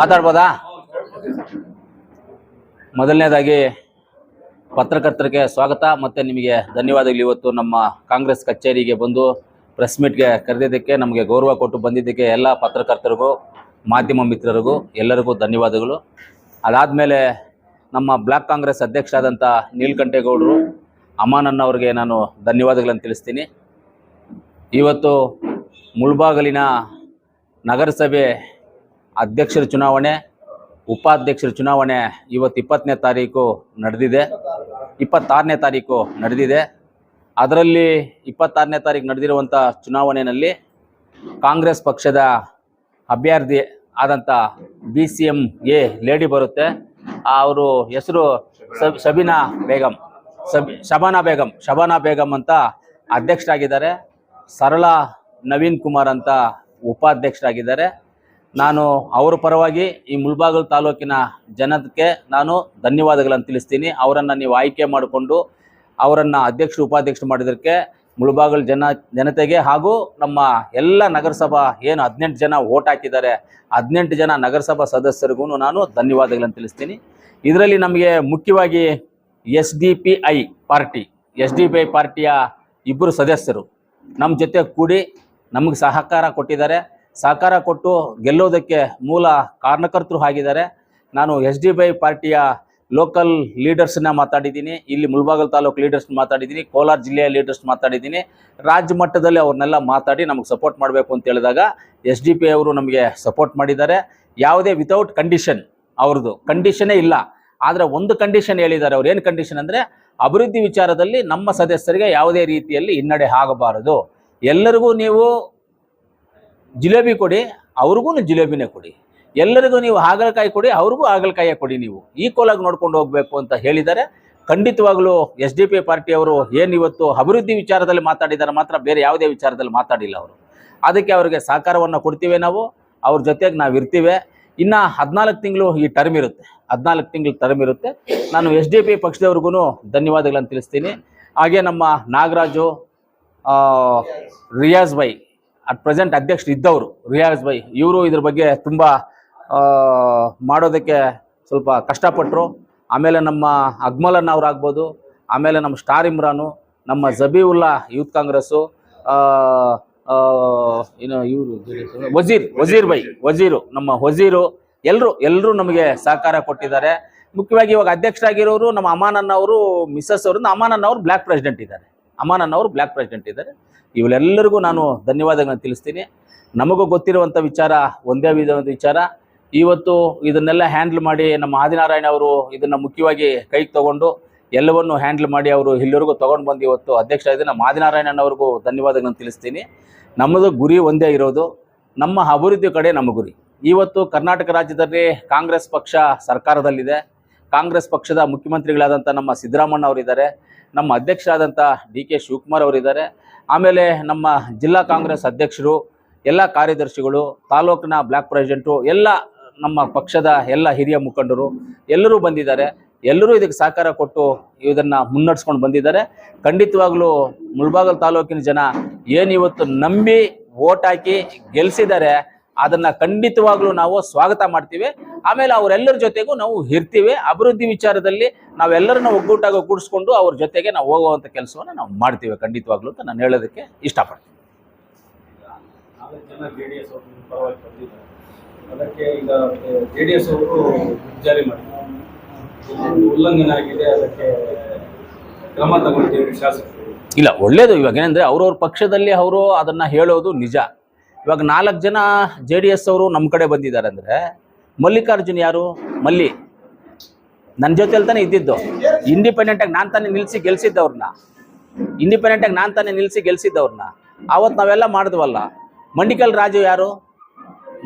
ಮಾತಾಡ್ಬೋದಾ? ಮೊದಲನೇದಾಗಿ ಪತ್ರಕರ್ತರಿಗೆ ಸ್ವಾಗತ. ಮತ್ತು ನಿಮಗೆ ಧನ್ಯವಾದಗಳು. ಇವತ್ತು ನಮ್ಮ ಕಾಂಗ್ರೆಸ್ ಕಚೇರಿಗೆ ಬಂದು ಪ್ರೆಸ್ ಮೀಟ್ಗೆ ಕರೆದಿದ್ದಕ್ಕೆ ನಮಗೆ ಗೌರವ ಕೊಟ್ಟು ಬಂದಿದ್ದಕ್ಕೆ ಎಲ್ಲ ಪತ್ರಕರ್ತರಿಗೂ, ಮಾಧ್ಯಮ ಮಿತ್ರರಿಗೂ ಎಲ್ಲರಿಗೂ ಧನ್ಯವಾದಗಳು. ಅದಾದಮೇಲೆ ನಮ್ಮ ಬ್ಲಾಕ್ ಕಾಂಗ್ರೆಸ್ ಅಧ್ಯಕ್ಷ ಆದಂಥ ನೀಲ್ಕಂಠೇಗೌಡರು ಅವರಿಗೆ ನಾನು ಧನ್ಯವಾದಗಳನ್ನು ತಿಳಿಸ್ತೀನಿ. ಇವತ್ತು ಮುಳ್ಬಾಗಲಿನ ನಗರಸಭೆ ಅಧ್ಯಕ್ಷರ ಚುನಾವಣೆ, ಉಪಾಧ್ಯಕ್ಷರ ಚುನಾವಣೆ ಇವತ್ತು ಇಪ್ಪತ್ತನೇ ತಾರೀಕು ನಡೆದಿದೆ. ಇಪ್ಪತ್ತಾರನೇ ತಾರೀಕು ನಡೆದಿದೆ. ಅದರಲ್ಲಿ ಇಪ್ಪತ್ತಾರನೇ ತಾರೀಕು ನಡೆದಿರುವಂಥ ಚುನಾವಣೆಯಲ್ಲಿ ಕಾಂಗ್ರೆಸ್ ಪಕ್ಷದ ಅಭ್ಯರ್ಥಿ ಆದಂಥ B C M A lady ಬರುತ್ತೆ. ಅವರು ಹೆಸರು ಶಬೀನಾ ಬೇಗಂ ಶಬಾನಾ ಬೇಗಂ ಶಬಾನಾ ಬೇಗಂ ಅಂತ ಅಧ್ಯಕ್ಷರಾಗಿದ್ದಾರೆ. ಸರಳ ನವೀನ್ ಕುಮಾರ್ ಅಂತ ಉಪಾಧ್ಯಕ್ಷರಾಗಿದ್ದಾರೆ. ನಾನು ಅವರ ಪರವಾಗಿ ಈ ಮುಳ್ಬಾಗಲು ತಾಲೂಕಿನ ಜನಕ್ಕೆ ನಾನು ಧನ್ಯವಾದಗಳನ್ನು ತಿಳಿಸ್ತೀನಿ. ಅವರನ್ನು ನೀವು ಆಯ್ಕೆ ಮಾಡಿಕೊಂಡು ಅವರನ್ನು ಅಧ್ಯಕ್ಷ ಉಪಾಧ್ಯಕ್ಷರು ಮಾಡಿದ್ದಕ್ಕೆ ಮುಳ್ಬಾಗಲ್ ಜನ, ಜನತೆಗೆ ಹಾಗೂ ನಮ್ಮ ಎಲ್ಲ ನಗರಸಭಾ ಏನು ಹದಿನೆಂಟು ಜನ ಓಟ್ ಹಾಕಿದ್ದಾರೆ, ಹದಿನೆಂಟು ಜನ ನಗರಸಭಾ ಸದಸ್ಯರಿಗೂ ನಾನು ಧನ್ಯವಾದಗಳನ್ನು ತಿಳಿಸ್ತೀನಿ. ಇದರಲ್ಲಿ ನಮಗೆ ಮುಖ್ಯವಾಗಿ ಎಸ್ ಪಾರ್ಟಿ, ಎಸ್ ಪಾರ್ಟಿಯ ಇಬ್ಬರು ಸದಸ್ಯರು ನಮ್ಮ ಜೊತೆ ಕೂಡಿ ನಮಗೆ ಸಹಕಾರ ಕೊಟ್ಟಿದ್ದಾರೆ. ಸಹಕಾರ ಕೊಟ್ಟು ಗೆಲ್ಲೋದಕ್ಕೆ ಮೂಲ ಕಾರಣಕರ್ತರು ಆಗಿದ್ದಾರೆ. ನಾನು ಎಸ್ ಡಿ ಬೈ ಪಾರ್ಟಿಯ ಲೋಕಲ್ ಲೀಡರ್ಸ್ನ ಮಾತಾಡಿದ್ದೀನಿ. ಇಲ್ಲಿ ಮುಲ್ಬಾಗಲ್ ತಾಲೂಕು ಲೀಡರ್ಸ್ ಮಾತಾಡಿದ್ದೀನಿ. ಕೋಲಾರ ಜಿಲ್ಲೆಯ ಲೀಡರ್ಸ್ ಮಾತಾಡಿದ್ದೀನಿ. ರಾಜ್ಯ ಮಟ್ಟದಲ್ಲಿ ಅವ್ರನ್ನೆಲ್ಲ ಮಾತಾಡಿ ನಮಗೆ ಸಪೋರ್ಟ್ ಮಾಡಬೇಕು ಅಂತ ಹೇಳಿದಾಗ ಎಸ್ ಡಿ ಪಿ ಅವರು ನಮಗೆ ಸಪೋರ್ಟ್ ಮಾಡಿದ್ದಾರೆ. ಯಾವುದೇ ವಿತೌಟ್ ಕಂಡೀಷನ್ ಅವ್ರದ್ದು ಕಂಡೀಷನೇ ಇಲ್ಲ. ಆದರೆ ಒಂದು ಕಂಡೀಷನ್ ಹೇಳಿದ್ದಾರೆ. ಅವ್ರು ಏನು ಕಂಡೀಷನ್ ಅಂದರೆ ಅಭಿವೃದ್ಧಿ ವಿಚಾರದಲ್ಲಿ ನಮ್ಮ ಸದಸ್ಯರಿಗೆ ಯಾವುದೇ ರೀತಿಯಲ್ಲಿ ಹಿನ್ನಡೆ ಆಗಬಾರದು. ಎಲ್ಲರಿಗೂ ನೀವು ಜಿಲೇಬಿ ಕೊಡಿ ಅವ್ರಿಗೂ ಜಿಲೇಬಿನೇ ಕೊಡಿ. ಎಲ್ಲರಿಗೂ ನೀವು ಹಾಗಲಕಾಯಿ ಕೊಡಿ, ಅವ್ರಿಗೂ ಹಾಗಲಕಾಯಿಯೇ ಕೊಡಿ ನೀವು. ಈಕ್ವಲಾಗಿ ನೋಡ್ಕೊಂಡು ಹೋಗಬೇಕು ಅಂತ ಹೇಳಿದ್ದಾರೆ. ಖಂಡಿತವಾಗ್ಲೂ ಎಸ್ ಡಿ ಪಿ ಪಾರ್ಟಿಯವರು ಏನು ಇವತ್ತು ಅಭಿವೃದ್ಧಿ ವಿಚಾರದಲ್ಲಿ ಮಾತಾಡಿದ್ದಾರೆ ಮಾತ್ರ ಬೇರೆ ಯಾವುದೇ ವಿಚಾರದಲ್ಲಿ ಮಾತಾಡಿಲ್ಲ ಅವರು. ಅದಕ್ಕೆ ಅವರಿಗೆ ಸಹಕಾರವನ್ನು ಕೊಡ್ತೀವಿ ನಾವು, ಅವ್ರ ಜೊತೆಗೆ ನಾವು ಇರ್ತೀವಿ. ಇನ್ನು ಹದಿನಾಲ್ಕು ತಿಂಗಳು ಈ ಟರ್ಮ್ ಇರುತ್ತೆ. ಹದಿನಾಲ್ಕು ತಿಂಗಳು ಟರ್ಮ್ ಇರುತ್ತೆ. ನಾನು ಎಸ್ ಡಿ ಪಿ ಪಕ್ಷದವ್ರಿಗೂ ಧನ್ಯವಾದಗಳನ್ನು ತಿಳಿಸ್ತೀನಿ. ಹಾಗೆ ನಮ್ಮ ನಾಗರಾಜು ರಿಯಾಜ್ ಬೈ ಅಟ್ ಪ್ರೆಸೆಂಟ್ ಅಧ್ಯಕ್ಷರು ಇದ್ದವರು ರಿಯಾಜ್ ಬೈ, ಇವರು ಇದ್ರ ಬಗ್ಗೆ ತುಂಬ ಮಾಡೋದಕ್ಕೆ ಸ್ವಲ್ಪ ಕಷ್ಟಪಟ್ಟರು ಆಮೇಲೆ ನಮ್ಮ ಅಗ್ಮಲನ್ ಅವ್ರಾಗ್ಬೋದು, ಆಮೇಲೆ ನಮ್ಮ ಸ್ಟಾರ್ ಇಮ್ರಾನು, ನಮ್ಮ ಜಬೀವುಲ್ಲಾ ಯೂತ್ ಕಾಂಗ್ರೆಸ್ಸು ಏನು ಇವರು ವಜೀರ್ ವಜೀರ್ ಬೈ, ವಜೀರು, ನಮ್ಮ ವಜೀರು ಎಲ್ಲರೂ ಎಲ್ಲರೂ ನಮಗೆ ಸಹಕಾರ ಕೊಟ್ಟಿದ್ದಾರೆ. ಮುಖ್ಯವಾಗಿ ಇವಾಗ ಅಧ್ಯಕ್ಷರಾಗಿರೋರು ನಮ್ಮ ಅಮಾನಣ್ಣ ಅವರು, ಮಿಸ್ಸಸ್ ಅವರು ಅಮಾನಣ್ಣ ಅವರು ಬ್ಲ್ಯಾಕ್ ಪ್ರೆಸಿಡೆಂಟ್ ಇದ್ದಾರೆ. ಅಮಾನಣ್ಣ ಅವರು ಬ್ಲ್ಯಾಕ್ ಪ್ರೆಸಿಡೆಂಟ್ ಇದ್ದಾರೆ. ಇವರೆಲ್ಲರಿಗೂ ನಾನು ಧನ್ಯವಾದಗಳನ್ನು ತಿಳಿಸ್ತೀನಿ. ನಮಗೂ ಗೊತ್ತಿರುವಂಥ ವಿಚಾರ, ಒಂದೇ ವಿಧವಾದ ವಿಚಾರ. ಇವತ್ತು ಇದನ್ನೆಲ್ಲ ಹ್ಯಾಂಡಲ್ ಮಾಡಿ ನಮ್ಮ ಆದಿನಾರಾಯಣ ಅವರು ಇದನ್ನು ಮುಖ್ಯವಾಗಿ ಕೈಗೆ ತಗೊಂಡು ಎಲ್ಲವನ್ನು ಹ್ಯಾಂಡಲ್ ಮಾಡಿ ಅವರು ಇಲ್ಲಿವರೆಗೂ ತೊಗೊಂಡು ಬಂದು ಇವತ್ತು ಅಧ್ಯಕ್ಷ ಇದೆ ನಮ್ಮ ಆದಿನಾರಾಯಣನವ್ರಿಗೂ ಧನ್ಯವಾದಗಳನ್ನು ತಿಳಿಸ್ತೀನಿ. ನಮ್ಮದು ಗುರಿ ಒಂದೇ ಇರೋದು, ನಮ್ಮ ಅಭಿವೃದ್ಧಿ ಕಡೆ ನಮ್ಮ ಗುರಿ. ಇವತ್ತು ಕರ್ನಾಟಕ ರಾಜ್ಯದಲ್ಲಿ ಕಾಂಗ್ರೆಸ್ ಪಕ್ಷ ಸರ್ಕಾರದಲ್ಲಿದೆ. ಕಾಂಗ್ರೆಸ್ ಪಕ್ಷದ ಮುಖ್ಯಮಂತ್ರಿಗಳಾದಂಥ ನಮ್ಮ ಸಿದ್ದರಾಮಣ್ಣ ಅವರಿದ್ದಾರೆ. ನಮ್ಮ ಅಧ್ಯಕ್ಷರಾದಂಥ ಡಿ ಕೆ ಶಿವಕುಮಾರ್ ಅವರಿದ್ದಾರೆ. ಆಮೇಲೆ ನಮ್ಮ ಜಿಲ್ಲಾ ಕಾಂಗ್ರೆಸ್ ಅಧ್ಯಕ್ಷರು, ಎಲ್ಲ ಕಾರ್ಯದರ್ಶಿಗಳು, ತಾಲೂಕಿನ ಬ್ಲಾಕ್ ಪ್ರೆಸಿಡೆಂಟು, ಎಲ್ಲ ನಮ್ಮ ಪಕ್ಷದ ಎಲ್ಲ ಹಿರಿಯ ಮುಖಂಡರು ಎಲ್ಲರೂ ಬಂದಿದ್ದಾರೆ. ಎಲ್ಲರೂ ಇದಕ್ಕೆ ಸಹಕಾರ ಕೊಟ್ಟು ಇದನ್ನು ಮುನ್ನಡೆಸ್ಕೊಂಡು ಬಂದಿದ್ದಾರೆ. ಖಂಡಿತವಾಗ್ಲೂ ಮುಳ್ಬಾಗಲ್ ತಾಲೂಕಿನ ಜನ ಏನು ಇವತ್ತು ನಂಬಿ ಓಟ್ ಹಾಕಿ ಗೆಲ್ಲಿಸಿದ್ದಾರೆ ಅದನ್ನ ಖಂಡಿತವಾಗ್ಲೂ ನಾವು ಸ್ವಾಗತ ಮಾಡ್ತೀವಿ. ಆಮೇಲೆ ಅವರೆಲ್ಲರ ಜೊತೆಗೂ ನಾವು ಇರ್ತೀವಿ. ಅಭಿವೃದ್ಧಿ ವಿಚಾರದಲ್ಲಿ ನಾವೆಲ್ಲರನ್ನ ಒಗ್ಗೂಟಾಗಿ ಕೂಡಿಸ್ಕೊಂಡು ಅವ್ರ ಜೊತೆಗೆ ನಾವು ಹೋಗುವಂತ ಕೆಲಸವನ್ನು ನಾವು ಮಾಡ್ತೀವಿ ಖಂಡಿತವಾಗ್ಲೂ ಅಂತ ನಾನು ಹೇಳೋದಕ್ಕೆ ಇಷ್ಟಪಡ್ತೀನಿ. ನಾಲ್ಕು ಜನ ಜೆ ಅವರು ಪರವಾಗಿ ಬಂದಿದ್ದಾರೆ ಅದಕ್ಕೆ ಈಗ ಜೆ ಡಿ ಎಸ್ ಅವರು ಜಾರಿ ಮಾಡಿದ್ದಾರೆ ಇದು ಉಲ್ಲಂಘನೆ ಆಗಿದೆ ಅದಕ್ಕೆ ಕ್ರಮ ತಗೊಳ್ತೀವಿ ಶಾಸಕರು. ಇಲ್ಲ ಒಳ್ಳೇದು ಇವಾಗ ಏನಂದ್ರೆ ಅವ್ರವ್ರ ಪಕ್ಷದಲ್ಲಿ ಅವರು ಅದನ್ನ ಹೇಳೋದು ನಿಜ. ಇವಾಗ ನಾಲ್ಕು ಜನ ಜೆ ಡಿ ಎಸ್ ಅವರು ನಮ್ಮ ಕಡೆ ಬಂದಿದ್ದಾರೆ ಅಂದರೆ ಮಲ್ಲಿಕಾರ್ಜುನ್ ಯಾರು? ಮಲ್ಲಿ. ನನ್ನ ಜೊತೆಲಿ ತಾನೇ ಇದ್ದಿದ್ದು. ಇಂಡಿಪೆಂಡೆಂಟಾಗಿ ನಾನು ತಾನೇ ನಿಲ್ಲಿಸಿ ಗೆಲ್ಸಿದ್ದವ್ರನ್ನ ಇಂಡಿಪೆಂಡೆಂಟಾಗಿ ನಾನು ತಾನೇ ನಿಲ್ಸಿ ಗೆಲ್ಸಿದ್ದವ್ರನ್ನ ಆವತ್ತು ನಾವೆಲ್ಲ ಮಾಡಿದ್ವಲ್ಲ. ಮಂಡಿಕಲ್ ರಾಜು ಯಾರು?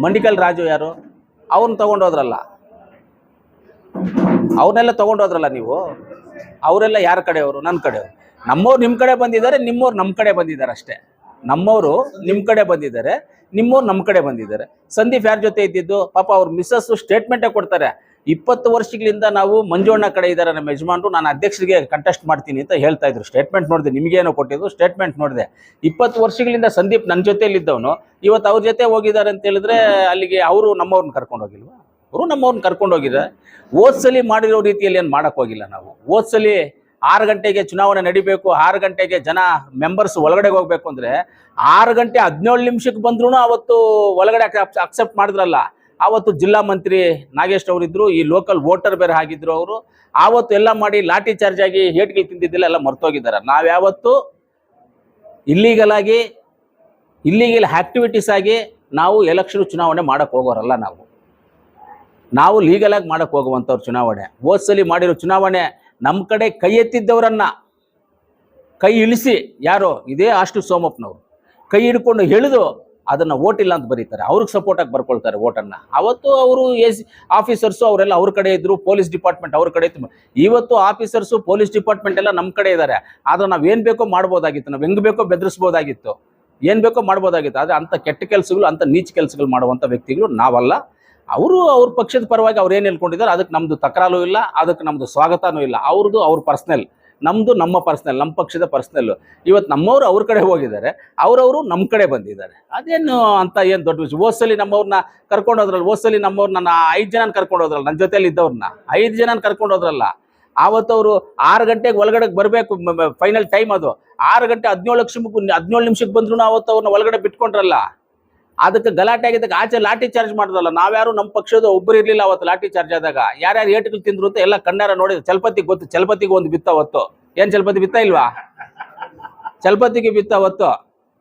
ಮಂಡಿಕಲ್ ರಾಜು ಯಾರು? ಅವ್ರನ್ನ ತಗೊಂಡೋದ್ರಲ್ಲ ಅವ್ರನ್ನೆಲ್ಲ ತೊಗೊಂಡೋದ್ರಲ್ಲ ನೀವು? ಅವರೆಲ್ಲ ಯಾರ ಕಡೆಯವರು? ನನ್ನ ಕಡೆಯವರು. ನಮ್ಮವ್ರು ನಿಮ್ಮ ಕಡೆ ಬಂದಿದ್ದಾರೆ, ನಿಮ್ಮವ್ರು ನಮ್ಮ ಕಡೆ ಬಂದಿದ್ದಾರೆ ಅಷ್ಟೇ. ನಮ್ಮವರು ನಿಮ್ಮ ಕಡೆ ಬಂದಿದ್ದಾರೆ, ನಿಮ್ಮವ್ರು ನಮ್ಮ ಕಡೆ ಬಂದಿದ್ದಾರೆ. ಸಂದೀಪ್ ಯಾರ ಜೊತೆ ಇದ್ದಿದ್ದು? ಪಾಪ ಅವ್ರ ಮಿಸ್ಸಸ್ ಸ್ಟೇಟ್ಮೆಂಟೇ ಕೊಡ್ತಾರೆ. ಇಪ್ಪತ್ತು ವರ್ಷಗಳಿಂದ ನಾವು ಮಂಜುವಣ್ಣ ಕಡೆ ಇದ್ದಾರೆ, ನಮ್ಮ ಯಜಮಾನ್ರು. ನಾನು ಅಧ್ಯಕ್ಷರಿಗೆ ಕಂಟೆಸ್ಟ್ ಮಾಡ್ತೀನಿ ಅಂತ ಹೇಳ್ತಾ ಇದ್ರು. ಸ್ಟೇಟ್ಮೆಂಟ್ ನೋಡಿದೆ, ನಿಮಗೇನೋ ಕೊಟ್ಟಿದ್ದು ಸ್ಟೇಟ್ಮೆಂಟ್ ನೋಡಿದೆ. ಇಪ್ಪತ್ತು ವರ್ಷಗಳಿಂದ ಸಂದೀಪ್ ನನ್ನ ಜೊತೆಲಿದ್ದವನು ಇವತ್ತು ಅವ್ರ ಜೊತೆ ಹೋಗಿದ್ದಾರೆ ಅಂತ ಹೇಳಿದ್ರೆ ಅಲ್ಲಿಗೆ ಅವರು ನಮ್ಮವ್ರನ್ನ ಕರ್ಕೊಂಡು ಹೋಗಿಲ್ವಾ? ಅವರು ನಮ್ಮವ್ರನ್ನ ಕರ್ಕೊಂಡು ಹೋಗಿದ್ದಾರೆ. ಓದ್ಸಲಿ ಮಾಡಿರೋ ರೀತಿಯಲ್ಲಿ ಏನು ಮಾಡೋಕ್ಕೋಗಿಲ್ಲ ನಾವು. ಓದ್ಸಲಿ ಆರು ಗಂಟೆಗೆ ಚುನಾವಣೆ ನಡಿಬೇಕು, ಆರು ಗಂಟೆಗೆ ಜನ ಮೆಂಬರ್ಸ್ ಒಳಗಡೆ ಹೋಗ್ಬೇಕು ಅಂದ್ರೆ ಆರು ಗಂಟೆ ಹದಿನೇಳು ನಿಮಿಷಕ್ಕೆ ಬಂದ್ರು ಅವತ್ತು ಒಳಗಡೆ ಅಕ್ಸೆಪ್ಟ್ ಮಾಡಿದ್ರಲ್ಲ. ಆವತ್ತು ಜಿಲ್ಲಾ ಮಂತ್ರಿ ನಾಗೇಶ್ ಅವರಿದ್ರು, ಈ ಲೋಕಲ್ ವೋಟರ್ ಬೇರೆ ಆಗಿದ್ರು ಅವರು. ಆವತ್ತು ಎಲ್ಲ ಮಾಡಿ ಲಾಠಿ ಚಾರ್ಜ್ ಆಗಿ ಏಟ್ಗಳು ತಿಂದಿದ್ದಿಲ್ಲ ಎಲ್ಲ ಮರ್ತೋಗಿದ್ದಾರೆ. ನಾವ್ಯಾವತ್ತು ಇಲ್ಲಿಗಲ್ ಆಗಿ ಇಲ್ಲಿಗಲ್ ಆಕ್ಟಿವಿಟೀಸ್ ಆಗಿ ನಾವು ಎಲೆಕ್ಷನ್ ಚುನಾವಣೆ ಮಾಡಕ್ ಹೋಗೋರಲ್ಲ ನಾವು. ನಾವು ಲೀಗಲ್ ಆಗಿ ಮಾಡಕ್ ಹೋಗುವಂಥವ್ರು ಚುನಾವಣೆ. ಓದ್ಸಲಿ ಮಾಡಿರೋ ಚುನಾವಣೆ ನಮ್ಮ ಕಡೆ ಕೈ ಎತ್ತಿದ್ದವರನ್ನ ಕೈ ಇಳಿಸಿ, ಯಾರೋ, ಇದೇ ಅಷ್ಟು ಸೋಮಪ್ಪನವರು. ಕೈ ಹಿಡ್ಕೊಂಡು ಹೇಳಿದು ಅದನ್ನ ಓಟ್ ಇಲ್ಲ ಅಂತ ಬರೀತಾರೆ. ಅವ್ರಿಗೆ ಸಪೋರ್ಟ್ ಆಗಿ ಬರ್ಕೊಳ್ತಾರೆ ಓಟನ್ನ. ಅವತ್ತು ಅವರು ಎಸ್ ಆಫೀಸರ್ಸು ಅವರೆಲ್ಲ ಅವ್ರ ಕಡೆ ಇದ್ರು, ಪೊಲೀಸ್ ಡಿಪಾರ್ಟ್ಮೆಂಟ್ ಅವ್ರ ಕಡೆ ಇತ್ತು. ಇವತ್ತು ಆಫೀಸರ್ಸು, ಪೊಲೀಸ್ ಡಿಪಾರ್ಟ್ಮೆಂಟ್ ಎಲ್ಲ ನಮ್ಮ ಕಡೆ ಇದ್ದಾರೆ ಆದ್ರೆ ನಾವು ಏನ್ ಬೇಕೋ ಮಾಡ್ಬೋದಾಗಿತ್ತು. ನಾವು ಹೆಂಗ್ ಬೇಕೋ ಬೆದರಿಸ್ಬೋದಾಗಿತ್ತು. ಏನ್ ಬೇಕೋ ಮಾಡ್ಬೋದಾಗಿತ್ತು. ಆದ್ರೆ ಅಂತ ಕೆಟ್ಟ ಕೆಲಸಗಳು ಅಂತ ನೀಚ ಕೆಲಸಗಳು ಮಾಡುವಂತ ವ್ಯಕ್ತಿಗಳು ನಾವಲ್ಲ. ಅವರು ಅವ್ರ ಪಕ್ಷದ ಪರವಾಗಿ ಅವ್ರು ಏನು ಹೇಳ್ಕೊಂಡಿದ್ದಾರೆ, ಅದಕ್ಕೆ ನಮ್ಮದು ತಕರಾಲು ಇಲ್ಲ, ಅದಕ್ಕೆ ನಮ್ಮದು ಸ್ವಾಗತನೂ ಇಲ್ಲ. ಅವ್ರದ್ದು ಅವ್ರ ಪರ್ಸ್ನಲ್ ನಮ್ಮದು ನಮ್ಮ ಪರ್ಸ್ನಲ್ ನಮ್ಮ ಪಕ್ಷದ ಪರ್ಸ್ನಲ್ಲು ಇವತ್ತು ನಮ್ಮವರು ಅವ್ರ ಕಡೆ ಹೋಗಿದ್ದಾರೆ, ಅವರವರು ನಮ್ಮ ಕಡೆ ಬಂದಿದ್ದಾರೆ. ಅದೇನು ಅಂತ ಏನು ದೊಡ್ಡ ವಿಷಯ. ಓದ್ಸಲಿ ನಮ್ಮವ್ರನ್ನ ಕರ್ಕೊಂಡು ಹೋದ್ರಲ್ಲ ಓದ್ಸಲಿ ನಮ್ಮವ್ರನ್ನ ನಾ ಐದು ಜನನ ಕರ್ಕೊಂಡು ಹೋದ್ರಲ್ಲ ನನ್ನ ಜೊತೆಯಲ್ಲಿ ಇದ್ದವ್ರನ್ನ ಐದು ಜನನ ಕರ್ಕೊಂಡು ಹೋದ್ರಲ್ಲ, ಆವತ್ತು ಅವರು ಆರು ಗಂಟೆಗೆ ಒಳಗಡೆ ಬರಬೇಕು ಫೈನಲ್ ಟೈಮ್ ಅದು. ಆರು ಗಂಟೆ ಹದಿನೇಳು ಲಕ್ಷಕ್ಕೆ ಹದಿನೇಳು ನಿಮಿಷಕ್ಕೆ ಬಂದ್ರು ಅವತ್ತು ಅವ್ರನ್ನ ಒಳಗಡೆ ಬಿಟ್ಕೊಂಡ್ರಲ್ಲ. ಅದಕ್ಕೆ ಗಲಾಟೆ ಆಗಿದ್ದಾಗ ಆಚೆ ಲಾಠಿ ಚಾರ್ಜ್ ಮಾಡೋದಲ್ಲ ನಾವ್ಯಾರು ನಮ್ಮ ಪಕ್ಷದ ಒಬ್ಬರು ಇರಲಿಲ್ಲ ಅವತ್ತು ಲಾಠಿ ಚಾರ್ಜ್ ಆದಾಗ. ಯಾರ್ಯಾರು ಏಟುಗಳು ತಿಂದ್ರು ಅಂತ ಎಲ್ಲ ಕಣ್ಣಾರ ನೋಡಿದ್ರು. ಚಲಪತಿಗೆ ಗೊತ್ತು, ಚಲಪತಿಗೆ ಒಂದು ಬಿತ್ತ ಅವತ್ತು. ಏನ್ ಚಲಪತಿ ಬಿತ್ತ ಇಲ್ವಾ? ಚಲಪತಿಗೆ ಬಿತ್ತ ಅವತ್ತು.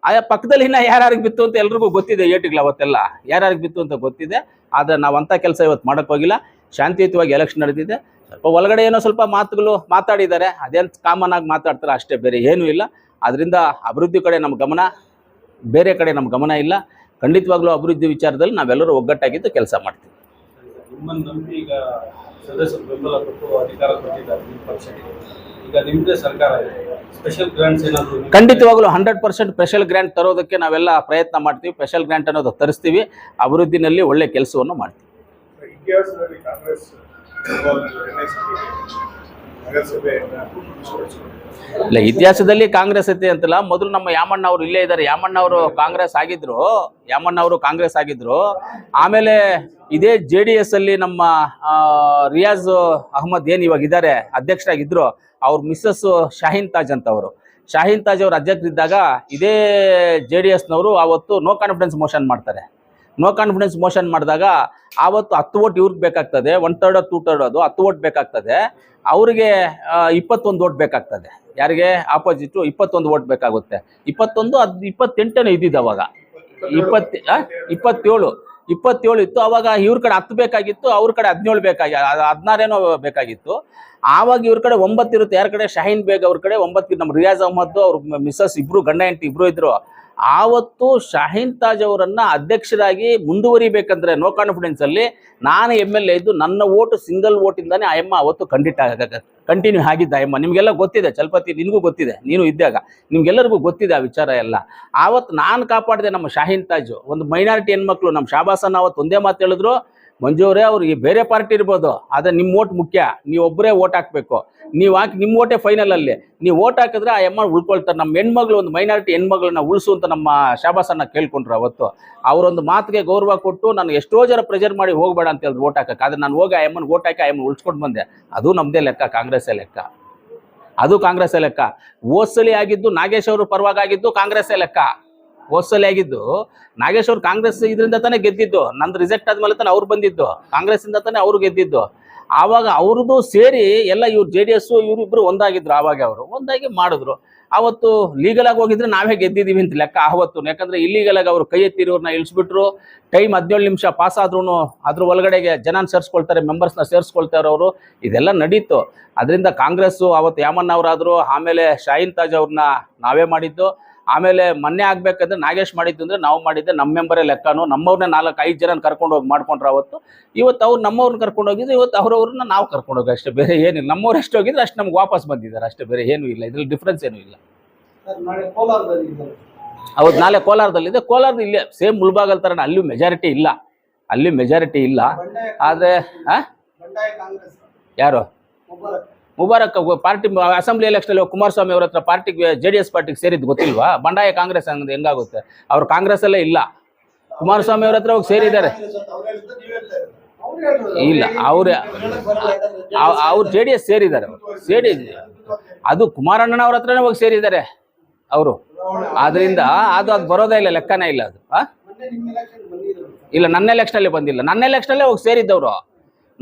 ಆಯಾ, ಪಕ್ಕದಲ್ಲಿ ಇನ್ನ ಯಾರ್ಯಾರಿಗೆ ಬಿತ್ತು ಅಂತ ಎಲ್ರಿಗೂ ಗೊತ್ತಿದೆ ಏಟುಗಳು ಅವತ್ತೆಲ್ಲ. ಯಾರ್ಯಾರಿಗೆ ಬಿತ್ತು ಅಂತ ಗೊತ್ತಿದೆ. ಆದ್ರೆ ನಾವು ಅಂತ ಕೆಲಸ ಇವತ್ತು ಮಾಡಕ್ ಹೋಗಿಲ್ಲ. ಶಾಂತಿಯುತವಾಗಿ ಎಲೆಕ್ಷನ್ ನಡೆದಿದೆ. ಸ್ವಲ್ಪ ಒಳಗಡೆ ಏನೋ ಸ್ವಲ್ಪ ಮಾತುಗಳು ಮಾತಾಡಿದ್ದಾರೆ. ಅದೇನು ಕಾಮನ್ ಆಗಿ ಮಾತಾಡ್ತಾರೆ ಅಷ್ಟೇ, ಬೇರೆ ಏನೂ ಇಲ್ಲ. ಅದರಿಂದ ಅಭಿವೃದ್ಧಿ ಕಡೆ ನಮ್ಮ ಗಮನ, ಬೇರೆ ಕಡೆ ನಮ್ಮ ಗಮನ ಇಲ್ಲ. ಖಂಡಿತವಾಗ್ಲೂ ಅಭಿವೃದ್ಧಿ ವಿಚಾರದಲ್ಲಿ ನಾವೆಲ್ಲರೂ ಒಗ್ಗಟ್ಟಾಗಿದ್ದು ಕೆಲಸ ಮಾಡ್ತೀವಿ. ನಿಮ್ಮನ್ನು ನಂಬಿ ಈಗ ಸದಸ್ಯರು ಬೆಂಬಲ ಕೊಟ್ಟು ಅಧಿಕಾರ ಕೊಟ್ಟಿದ್ದಾರೆ ನಿಮ್ಮ ಈಗ ನಿಮ್ಮದೇ ಸರ್ಕಾರ ಇದೆ. ಸ್ಪೆಷಲ್ ಗ್ರಾಂಟ್ಸ್ ಏನಾದರೂ ಖಂಡಿತವಾಗ್ಲೂ ಹಂಡ್ರೆಡ್ ಪರ್ಸೆಂಟ್ ಸ್ಪೆಷಲ್ ಗ್ರ್ಯಾಂಟ್ ತರೋದಕ್ಕೆ ನಾವೆಲ್ಲ ಪ್ರಯತ್ನ ಮಾಡ್ತೀವಿ. ಸ್ಪೆಷಲ್ ಗ್ರಾಂಟ್ ಅನ್ನೋದು ತರಿಸ್ತೀವಿ. ಅಭಿವೃದ್ಧಿನಲ್ಲಿ ಒಳ್ಳೆ ಕೆಲಸವನ್ನು ಮಾಡ್ತೀವಿ. ಇತಿಹಾಸದಲ್ಲಿ ಕಾಂಗ್ರೆಸ್ ನಗರಸಭೆಯನ್ನ ಇಲ್ಲ, ಇತಿಹಾಸದಲ್ಲಿ ಕಾಂಗ್ರೆಸ್ ಐತೆ ಅಂತಲ್ಲ, ಮೊದಲು ನಮ್ಮ ಯಾಮಣ್ಣ ಅವರು ಇಲ್ಲೇ ಇದ್ದಾರೆ ಯಾಮಣ್ಣ ಅವರು ಕಾಂಗ್ರೆಸ್ ಆಗಿದ್ರು, ಯಾಮಣ್ಣ ಅವರು ಕಾಂಗ್ರೆಸ್ ಆಗಿದ್ರು. ಆಮೇಲೆ ಇದೇ ಜೆ ಡಿ ಎಸ್ ಅಲ್ಲಿ ನಮ್ಮ ರಿಯಾಜ್ ಅಹಮದ್ ಏನ್ ಇವಾಗ ಇದ್ದಾರೆ ಅಧ್ಯಕ್ಷರಾಗಿದ್ರು, ಅವ್ರ ಮಿಸ್ಸಸ್ ಶಾಹೀನ್ ತಾಜ್ ಅಂತ ಅವರು. ಶಾಹೀನ್ ತಾಜ್ ಅವರು ಅಧ್ಯಕ್ಷರಿದ್ದಾಗ ಇದೇ ಜೆ ಡಿ ಎಸ್ನವರು ಅವತ್ತು ನೋ ಕಾನ್ಫಿಡೆನ್ಸ್ ಮೋಷನ್ ಮಾಡ್ತಾರೆ. ನೋ ಕಾನ್ಫಿಡೆನ್ಸ್ ಮೋಷನ್ ಮಾಡಿದಾಗ ಆವತ್ತು ಹತ್ತು ಓಟ್ ಇವ್ರಿಗೆ ಬೇಕಾಗ್ತದೆ ಒನ್ ತರ್ಡ್ ಟೂ ತರ್ಡ್ ಅದು ಹತ್ತು ಓಟ್ ಬೇಕಾಗ್ತದೆ. ಅವ್ರಿಗೆ ಇಪ್ಪತ್ತೊಂದು ಓಟ್ ಬೇಕಾಗ್ತದೆ. ಯಾರಿಗೆ? ಆಪೋಸಿಟು ಇಪ್ಪತ್ತೊಂದು ಓಟ್ ಬೇಕಾಗುತ್ತೆ. ಇಪ್ಪತ್ತೊಂದು, ಅದು ಇಪ್ಪತ್ತೆಂಟನೇ ಇದ್ದಿದ್ದು ಅವಾಗ. ಇಪ್ಪತ್ತ? ಇಪ್ಪತ್ತೇಳು. ಇಪ್ಪತ್ತೇಳು ಇತ್ತು, ಅವಾಗ ಇವ್ರ ಕಡೆ ಹತ್ತು ಬೇಕಾಗಿತ್ತು, ಅವ್ರ ಕಡೆ ಹದಿನೇಳು ಬೇಕಾಗಿ ಹದಿನಾರೇನೋ ಬೇಕಾಗಿತ್ತು. ಆವಾಗ ಇವ್ರ ಕಡೆ ಒಂಬತ್ತು ಇರುತ್ತೆ. ಯಾರ ಕಡೆ? ಶಹೀನ್ ಬೇಗ್ ಅವ್ರ ಕಡೆ ಒಂಬತ್ತು ನಮ್ಮ ರಿಯಾಜ್ ಅಹಮದ್ ಅವ್ರ ಮಿಸ್ಸಸ್ ಇಬ್ರು ಗಂಡ ಹೆಂಡತಿ ಇಬ್ರು ಇದ್ರು. ಆವತ್ತು ಶಾಹೀನ್ ತಾಜ್ ಅವರನ್ನ ಅಧ್ಯಕ್ಷರಾಗಿ ಮುಂದುವರಿಬೇಕಂದ್ರೆ ನೋ ಕಾನ್ಫಿಡೆನ್ಸ್ ಅಲ್ಲಿ ನಾನು ಎಂ ಎಲ್ ಎ ಇದ್ದು ನನ್ನ ಓಟು ಸಿಂಗಲ್ ಓಟಿಂದಾನೆ ಆಯಮ್ಮ ಅವತ್ತು ಖಂಡಿತ ಕಂಟಿನ್ಯೂ ಆಗಿದ್ದ ಆಯಮ್ಮ ನಿಮ್ಗೆಲ್ಲ ಗೊತ್ತಿದೆ, ಚಲಪತಿ, ನಿನಗೂ ಗೊತ್ತಿದೆ, ನೀನು ಇದ್ದಾಗ. ನಿಮ್ಗೆಲ್ಲರಿಗೂ ಗೊತ್ತಿದೆ ಆ ವಿಚಾರ ಎಲ್ಲ. ಆವತ್ತು ನಾನು ಕಾಪಾಡಿದೆ ನಮ್ಮ ಶಾಹೀನ್ ತಾಜ್. ಒಂದು ಮೈನಾರಿಟಿ ಹೆಣ್ಮಕ್ಳು, ನಮ್ಮ ಶಾಬಾಸನ್ ಅವತ್ತು ಒಂದೇ ಮಾತು ಹೇಳಿದ್ರು ಮಂಜು ಅವರೇ, ಅವ್ರಿಗೆ ಬೇರೆ ಪಾರ್ಟಿ ಇರ್ಬೋದು, ಆದರೆ ನಿಮ್ಮ ಓಟ್ ಮುಖ್ಯ. ನೀವು ಒಬ್ಬರೇ ಓಟ್ ಹಾಕಬೇಕು. ನೀವು ಹಾಕಿ ನಿಮ್ಮ ಓಟೇ ಫೈನಲ್ ಅಲ್ಲಿ. ನೀವು ಓಟ್ ಹಾಕಿದ್ರೆ ಆ ಎಮ್ಮ ಉಳ್ಕೊಳ್ತಾರೆ. ನಮ್ಮ ಹೆಣ್ಮಗಳು ಒಂದು ಮೈನಾರಿಟಿ ಹೆಣ್ಮಗಳನ್ನ ಉಳಿಸು ಅಂತ ನಮ್ಮ ಶಾಬಾಸನ್ನ ಕೇಳ್ಕೊಂಡ್ರು ಅವತ್ತು. ಅವರೊಂದು ಮಾತಿಗೆ ಗೌರವ ಕೊಟ್ಟು ನಾನು ಎಷ್ಟೋ ಜನ ಪ್ರೆಜರ್ ಮಾಡಿ ಹೋಗಬೇಡ ಅಂತ ಹೇಳಿದ್ರು ಓಟ್ ಹಾಕಕ್ಕೆ. ಆದರೆ ನಾನು ಹೋಗಿ ಆ ಎಮ್ಮನ ಓಟ್ ಹಾಕಿ ಆ ಎಮ್ಮನ ಉಳಿಸ್ಕೊಂಡು ಬಂದೆ. ಅದು ನಮ್ಮದೇ ಲೆಕ್ಕ, ಕಾಂಗ್ರೆಸ್ಸೇ ಲೆಕ್ಕ. ಅದು ಕಾಂಗ್ರೆಸ್ಸೇ ಲೆಕ್ಕ. ಓಸಲಿ ಆಗಿದ್ದು ನಾಗೇಶ್ ಅವರು ಪರವಾಗಿದ್ದು ಕಾಂಗ್ರೆಸ್ಸೇ ಲೆಕ್ಕ. ಓದ್ಸಲಿ ಆಗಿದ್ದು. ನಾಗೇಶ್ ಅವ್ರು ಕಾಂಗ್ರೆಸ್ ಇದರಿಂದ ತಾನೇ ಗೆದ್ದಿದ್ದು. ನಂದು ರಿಜೆಕ್ಟ್ ಆದ್ಮೇಲೆ ತಾನೇ ಅವ್ರು ಬಂದಿದ್ದು. ಕಾಂಗ್ರೆಸ್ ಇಂದ ತಾನೇ ಅವ್ರು ಗೆದ್ದಿದ್ದು. ಆವಾಗ ಅವ್ರದ್ದು ಸೇರಿ ಎಲ್ಲ ಇವ್ರು ಜೆ ಡಿ ಎಸ್ ಇವರಿಬ್ರು ಒಂದಾಗಿದ್ರು ಆವಾಗ ಅವರು. ಒಂದಾಗಿ ಮಾಡಿದ್ರು. ಅವತ್ತು ಲೀಗಲ್ ಆಗಿ ಹೋಗಿದ್ರೆ ನಾವೇ ಗೆದ್ದಿದ್ದೀವಿ ಅಂತ ಲೆಕ್ಕ ಆವತ್ತು. ಯಾಕಂದ್ರೆ ಇಲ್ಲೀಗಲ್ ಆಗಿ ಅವ್ರು ಕೈ ಎತ್ತಿರೋರ್ನ ಇಳಿಸ್ಬಿಟ್ರು. ಟೈಮ್ ಹದಿನೇಳು ನಿಮಿಷ ಪಾಸ್ ಆದ್ರೂ ಅದ್ರ ಒಳಗಡೆಗೆ ಜನನ ಸೇರಿಸ್ಕೊಳ್ತಾರೆ ಮೆಂಬರ್ಸ್ನ ಸೇರಿಸ್ಕೊಳ್ತಾರೆ ಅವರು. ಇದೆಲ್ಲ ನಡೀತು. ಅದರಿಂದ ಕಾಂಗ್ರೆಸ್ಸು ಅವತ್ತು ಯಾಮಣ್ಣ ಆಮೇಲೆ ಶಾಹೀನ್ ತಾಜ್ ಅವ್ರನ್ನ ನಾವೇ ಮಾಡಿದ್ದು. ಆಮೇಲೆ ಮೊನ್ನೆ ಆಗ್ಬೇಕಂದ್ರೆ ನಾಗೇಶ್ ಮಾಡಿದ್ದು ಅಂದ್ರೆ ನಾವು ಮಾಡಿದ್ದೆ ನಮ್ಮ ಮೆಂಬರೇ ಲೆಕ್ಕನು ನಮ್ಮವ್ರನ್ನ ನಾಲ್ಕು ಐದು ಜನ ಕರ್ಕೊಂಡು ಹೋಗಿ ಮಾಡ್ಕೊಂಡ್ರೆ ಅವತ್ತು. ಇವತ್ತು ಅವ್ರು ನಮ್ಮವ್ರನ್ನ ಕರ್ಕೊಂಡು ಹೋಗಿದ್ರು ಇವತ್ತು ಅವ್ರವ್ರನ್ನ ನಾವು ಕರ್ಕೊಂಡು ಹೋಗಿ ಅಷ್ಟೇ ಬೇರೆ ಏನಿಲ್ಲ. ನಮ್ಮವ್ರು ಎಷ್ಟು ಹೋಗಿದ್ರೆ ಅಷ್ಟು ನಮ್ಗೆ ವಾಪಸ್ ಬಂದಿದ್ದಾರೆ ಅಷ್ಟೇ ಬೇರೆ ಏನೂ ಇಲ್ಲ. ಇದ್ರಲ್ಲಿ ಡಿಫ್ರೆನ್ಸ್ ಏನೂ ಇಲ್ಲ. ಅವತ್ತು ನಾಳೆ ಕೋಲಾರದಲ್ಲಿದೆ ಕೋಲಾರದ ಇಲ್ಲೇ ಸೇಮ್ ಮುಳ್ಬಾಗಲ್ ಥರನೇ ಅಲ್ಲೂ ಮೆಜಾರಿಟಿ ಇಲ್ಲ. ಅಲ್ಲಿ ಮೆಜಾರಿಟಿ ಇಲ್ಲ. ಆದರೆ ಯಾರು? Mubarak party assembly election Kumaraswamy ಅವ್ರ ಹತ್ರ ಪಾರ್ಟಿಗೆ ಜೆ ಡಿ ಎಸ್ ಪಾರ್ಟಿಗೆ ಸೇರಿದ್ದು ಗೊತ್ತಿಲ್ವಾ? ಬಂಡಾಯ ಕಾಂಗ್ರೆಸ್ ಹಂಗ್ ಹೆಂಗಾಗುತ್ತೆ? ಅವ್ರು ಕಾಂಗ್ರೆಸ್ ಅಲ್ಲೇ ಇಲ್ಲ. ಕುಮಾರಸ್ವಾಮಿ ಅವ್ರ ಹತ್ರ ಹೋಗಿ ಸೇರಿದ್ದಾರೆ. ಇಲ್ಲ, ಅವ್ರ ಅವ್ರು ಜೆ ಡಿ ಎಸ್ ಸೇರಿದ್ದಾರೆ. ಸೇರಿ ಅದು ಕುಮಾರಣ್ಣನ ಅವ್ರ ಹತ್ರನೇ ಹೋಗಿ ಸೇರಿದ್ದಾರೆ ಅವರು. ಆದ್ರಿಂದ ಅದು ಅದು ಬರೋದೇ ಇಲ್ಲ ಲೆಕ್ಕನೇ ಇಲ್ಲ ಅದು. ಇಲ್ಲ ನನ್ನ ಎಲೆಕ್ಷನಲ್ಲಿ ಬಂದಿಲ್ಲ. ನನ್ನ ಎಲೆಕ್ಷನಲ್ಲೇ ಹೋಗಿ ಸೇರಿದ್ದವರು.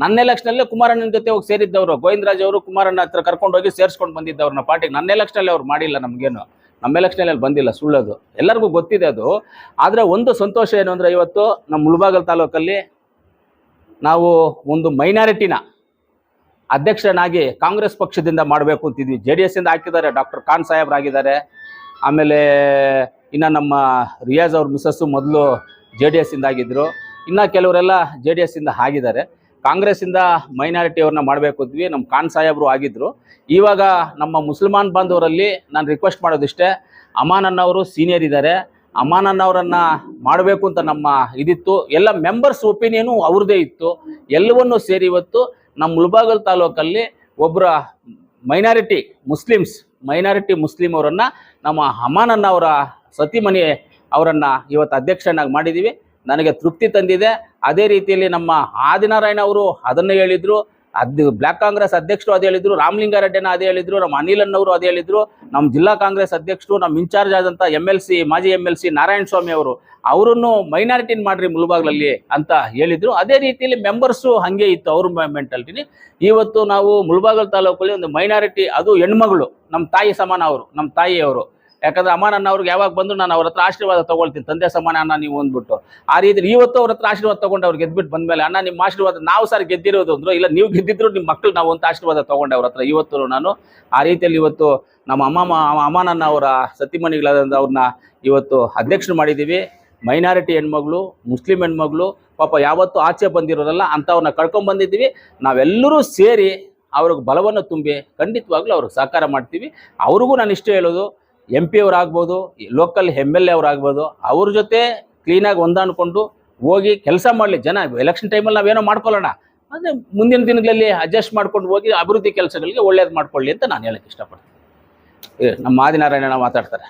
ನನ್ನ ಎಲೆಕ್ಷನಲ್ಲೇ ಕುಮಾರಣ್ಣನ ಜೊತೆ ಹೋಗಿ ಸೇರಿದ್ದವರು, ಗೋವಿಂದರಾಜ್ ಅವರು ಕುಮಾರಣ್ಣ ಹತ್ರ ಕರ್ಕೊಂಡು ಹೋಗಿ ಸೇರಿಸ್ಕೊಂಡು ಬಂದಿದ್ದವ್ರನ್ನ ಪಾರ್ಟಿಗೆ. ನನ್ನ ಎಲೆಕ್ಷನಲ್ಲಿ ಅವ್ರು ಮಾಡಿಲ್ಲ ನಮಗೇನು. ನಮ್ಮ ಎಲೆಕ್ಷನಲ್ಲಿ ಬಂದಿಲ್ಲ, ಸುಳ್ಳದು. ಎಲ್ಲರಿಗೂ ಗೊತ್ತಿದೆ ಅದು. ಆದರೆ ಒಂದು ಸಂತೋಷ ಏನು ಅಂದರೆ ಇವತ್ತು ನಮ್ಮ ಮುಳಬಾಗಲ್ ತಾಲೂಕಲ್ಲಿ ನಾವು ಒಂದು ಮೈನಾರಿಟಿನ ಅಧ್ಯಕ್ಷನಾಗಿ ಕಾಂಗ್ರೆಸ್ ಪಕ್ಷದಿಂದ ಮಾಡಬೇಕು ಅಂತಿದ್ವಿ. ಜೆ ಡಿ ಎಸ್ಸಿಂದ ಹಾಕಿದ್ದಾರೆ, ಡಾಕ್ಟರ್ ಖಾನ್ ಸಾಹೇಬ್ರಾಗಿದ್ದಾರೆ ಆಮೇಲೆ ಇನ್ನು ನಮ್ಮ ರಿಯಾಜ್ ಅವ್ರ ಮಿಸಸ್ಸು ಮೊದಲು ಜೆ ಡಿ ಎಸ್ಸಿಂದ ಆಗಿದ್ದರು ಇನ್ನು ಕೆಲವರೆಲ್ಲ ಜೆ ಡಿ ಎಸ್ಸಿಂದ ಆಗಿದ್ದಾರೆ. ಕಾಂಗ್ರೆಸ್ಸಿಂದ ಮೈನಾರಿಟಿ ಅವ್ರನ್ನ ಮಾಡಬೇಕು ಅಂದ್ವಿ. ನಮ್ಮ ಖಾನ್ ಸಾಹೇಬ್ರು ಆಗಿದ್ರು. ಇವಾಗ ನಮ್ಮ ಮುಸಲ್ಮಾನ್ ಬಾಂಧವರಲ್ಲಿ ನಾನು ರಿಕ್ವೆಸ್ಟ್ ಮಾಡೋದಿಷ್ಟೇ ಅಮಾನ್ ಅವರು ಸೀನಿಯರ್ ಇದ್ದಾರೆ ಅಮಾನ್ ಅವರನ್ನ ಮಾಡಬೇಕು ಅಂತ ನಮ್ಮ ಇದಿತ್ತು. ಎಲ್ಲ ಮೆಂಬರ್ಸ್ ಒಪಿನಿಯನು ಅವ್ರದ್ದೇ ಇತ್ತು. ಎಲ್ಲವನ್ನೂ ಸೇರಿ ಇವತ್ತು ನಮ್ಮ ಮುಲ್ಬಾಗಲ್ ತಾಲೂಕಲ್ಲಿ ಒಬ್ಬರ ಮೈನಾರಿಟಿ ಮುಸ್ಲಿಮ್ಸ್ ಮೈನಾರಿಟಿ ಮುಸ್ಲಿಮ್ ಅವರನ್ನು ನಮ್ಮ ಅಮಾನನ್ನ ಅವರ ಸತಿಮನಿ ಅವರನ್ನು ಇವತ್ತು ಅಧ್ಯಕ್ಷನಾಗಿ ಮಾಡಿದ್ದೀವಿ ನನಗೆ ತೃಪ್ತಿ ತಂದಿದೆ. ಅದೇ ರೀತಿಯಲ್ಲಿ ನಮ್ಮ ಆದಿನಾರಾಯಣ ಅವರು ಅದನ್ನು ಹೇಳಿದರು. ಅದು ಬ್ಲಾಕ್ ಕಾಂಗ್ರೆಸ್ ಅಧ್ಯಕ್ಷರು ಅದೇ ಹೇಳಿದ್ರು. ರಾಮಲಿಂಗಾರೆಡ್ಡಿನ ಅದೇ ಹೇಳಿದ್ರು. ನಮ್ಮ ಅನಿಲ್ ಅವರು ಅದೇ ಹೇಳಿದ್ರು. ನಮ್ಮ ಜಿಲ್ಲಾ ಕಾಂಗ್ರೆಸ್ ಅಧ್ಯಕ್ಷರು, ನಮ್ಮ ಇನ್ಚಾರ್ಜ್ ಆದಂಥ ಎಂ ಎಲ್ ಸಿ ಮಾಜಿ M L C Narayana Swamy ಅವರು, ಅವರನ್ನು ಮೈನಾರಿಟಿನ ಮಾಡ್ರಿ ಮುಳುಬಾಗ್ಲಲ್ಲಿ ಅಂತ ಹೇಳಿದ್ರು. ಅದೇ ರೀತಿಯಲ್ಲಿ ಮೆಂಬರ್ಸು ಹಾಗೆ ಇತ್ತು ಅವ್ರ ಅಲ್ಲಿ ಇವತ್ತು ನಾವು ಮುಳುಬಾಗಲ್ ತಾಲೂಕಲ್ಲಿ ಒಂದು ಮೈನಾರಿಟಿ ಅದು ಹೆಣ್ಮಗಳು, ನಮ್ಮ ತಾಯಿ ಸಮಾನ ಅವರು, ನಮ್ಮ ತಾಯಿಯವರು. ಯಾಕಂದ್ರೆ ಅಮ್ಮನನ್ನ ಅವ್ರಿಗೆ ಯಾವಾಗ ಬಂದು ನಾನು ಅವ್ರ ಆಶೀರ್ವಾದ ತಗೊಳ್ತೀನಿ. ತಂದೆ ಸಮಾನ ಅಣ್ಣ ನೀವು ಅಂದ್ಬಿಟ್ಟು. ಆ ರೀತಿ ಇವತ್ತು ಅವ್ರ ಹತ್ರ ಆಶೀರ್ವಾದ ತಗೊಂಡು ಅವ್ರು ಗೆದ್ಬಿಟ್ಟು ಬಂದ್ಮೇಲೆ ಅಣ್ಣ ನಿಮ್ಮ ಆಶೀರ್ವಾದ ನಾವು ಸರ್ ಗೆದ್ದಿರೋದು ಅಂದ್ರು, ಇಲ್ಲ ನೀವು ಗೆದ್ದಿದ್ರು ನಿಮ್ಮ ಮಕ್ಕಳು ನಾವು ಅಂತ ಆಶೀರ್ವಾದ ತಗೊಂಡೆ ಅವ್ರ ಹತ್ರ. ಇವತ್ತು ನಾನು ಆ ರೀತಿಯಲ್ಲಿ ಇವತ್ತು ನಮ್ಮ ಅಮ್ಮ ಅಮ್ಮನನ್ನ ಅವರ ಸತಿಮಣಿಗಳಾದಂಥ ಅವ್ರನ್ನ ಇವತ್ತು ಅಧ್ಯಕ್ಷರು ಮಾಡಿದ್ದೀವಿ. ಮೈನಾರಿಟಿ ಹೆಣ್ಮಗಳು, ಮುಸ್ಲಿಂ ಹೆಣ್ಮಗಳು, ಪಾಪ ಯಾವತ್ತೂ ಆಚೆ ಬಂದಿರೋರಲ್ಲ ಅಂಥವ್ರನ್ನ ಕಳ್ಕೊಂಡು ಬಂದಿದ್ದೀವಿ. ನಾವೆಲ್ಲರೂ ಸೇರಿ ಅವ್ರಿಗೆ ಬಲವನ್ನು ತುಂಬಿ ಖಂಡಿತವಾಗ್ಲೂ ಅವ್ರಿಗೆ ಸಹಕಾರ ಮಾಡ್ತೀವಿ. ಅವ್ರಿಗೂ ನಾನು ಇಷ್ಟ ಹೇಳೋದು. ಎಂ ಪಿ ಅವರಾಗ್ಬೋದು ಲೋಕಲ್ ಎಂ ಎಲ್ ಎ ಅವರಾಗ್ಬೋದು, ಅವ್ರ ಜೊತೆ ಕ್ಲೀನಾಗಿ ಹೊಂದಾಣಿಕೊಂಡು ಹೋಗಿ ಕೆಲಸ ಮಾಡಲಿ. ಜನ ಎಲೆಕ್ಷನ್ ಟೈಮಲ್ಲಿ ನಾವೇನೋ ಮಾಡ್ಕೊಳ್ಳೋಣ. ಅಂದರೆ ಮುಂದಿನ ದಿನಗಳಲ್ಲಿ ಅಡ್ಜಸ್ಟ್ ಮಾಡ್ಕೊಂಡು ಹೋಗಿ ಅಭಿವೃದ್ಧಿ ಕೆಲಸಗಳಿಗೆ ಒಳ್ಳೇದು ಮಾಡ್ಕೊಳ್ಳಿ ಅಂತ ನಾನು ಹೇಳಕ್ಕೆ ಇಷ್ಟಪಡ್ತೀನಿ. ನಮ್ಮ ಆದಿನಾರಾಯಣ ಮಾತಾಡ್ತಾರೆ.